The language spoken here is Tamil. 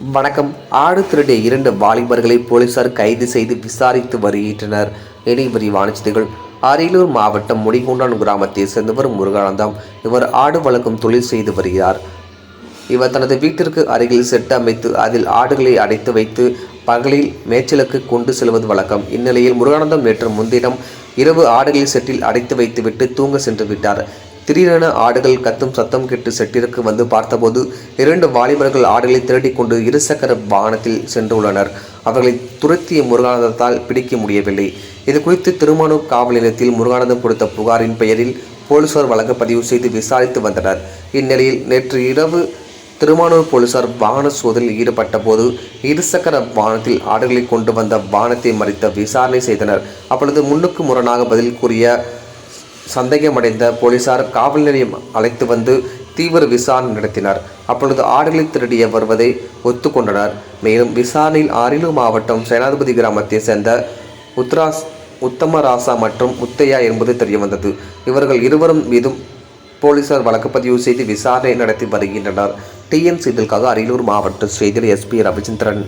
வணக்கம். ஆடு திருடிய இரண்டு வாலிபர்களை போலீசார் கைது செய்து விசாரித்து வருகின்றனர். இனி விரிவான செய்திகள். அரியலூர் மாவட்டம் முடிகொண்டான் கிராமத்தை சேர்ந்தவர் முருகானந்தம். இவர் ஆடு வளர்க்கும் தொழில் செய்து வருகிறார். இவர் தனது வீட்டிற்கு அருகில் செட்டு அமைத்து அதில் ஆடுகளை அடைத்து வைத்து பகலில் மேய்ச்சலுக்கு கொண்டு செல்வது வழக்கம். இந்நிலையில் முருகானந்தம் நேற்று முன்தினம் இரவு ஆடுகளை செட்டில் அடைத்து வைத்துவிட்டு தூங்க சென்று விட்டார். திடீரென ஆடுகள் கத்தும் சத்தம் கேட்டு செட்டிற்கு வந்து பார்த்தபோது இரண்டு வாலிபர்கள் ஆடுகளை திருடிக் கொண்டு இருசக்கர வாகனத்தில் சென்றுள்ளனர். அவர்களை துரத்திய முருகானந்தத்தால் பிடிக்க முடியவில்லை. இது குறித்து திருமானூர் காவல் நிலையத்தில் முருகானந்தம் கொடுத்த புகாரின் பெயரில் போலீசார் வழக்கு பதிவு செய்து விசாரித்து வந்தனர். இந்நிலையில் நேற்று இரவு திருமானூர் போலீசார் வாகன சோதனையில் ஈடுபட்ட போது இருசக்கர வாகனத்தில் ஆடுகளை கொண்டு வந்த வாகனத்தை மறித்த விசாரணை செய்தனர். அப்பொழுது முன்னுக்கு முரணாக பதில் கூறிய சந்தேகமடைந்த போலீசார் காவல் நிலையம் அழைத்து வந்து தீவிர விசாரணை நடத்தினார். அப்பொழுது ஆடுகளை திருடிய வருவதை ஒத்துக்கொண்டனர். மேலும் விசாரணையில் அரியலூர் மாவட்டம் சேனாதிபதி கிராமத்தை சேர்ந்த உத்ராஸ் உத்தமராசா மற்றும் முத்தையா என்பது தெரியவந்தது. இவர்கள் இருவரும் மீதும் போலீசார் வழக்கு பதிவு செய்து விசாரணை நடத்தி வருகின்றனர். டிஎன் செய்திகளுக்காக அரியலூர் மாவட்ட செய்தியில் எஸ்பி ரவிச்சந்திரன்.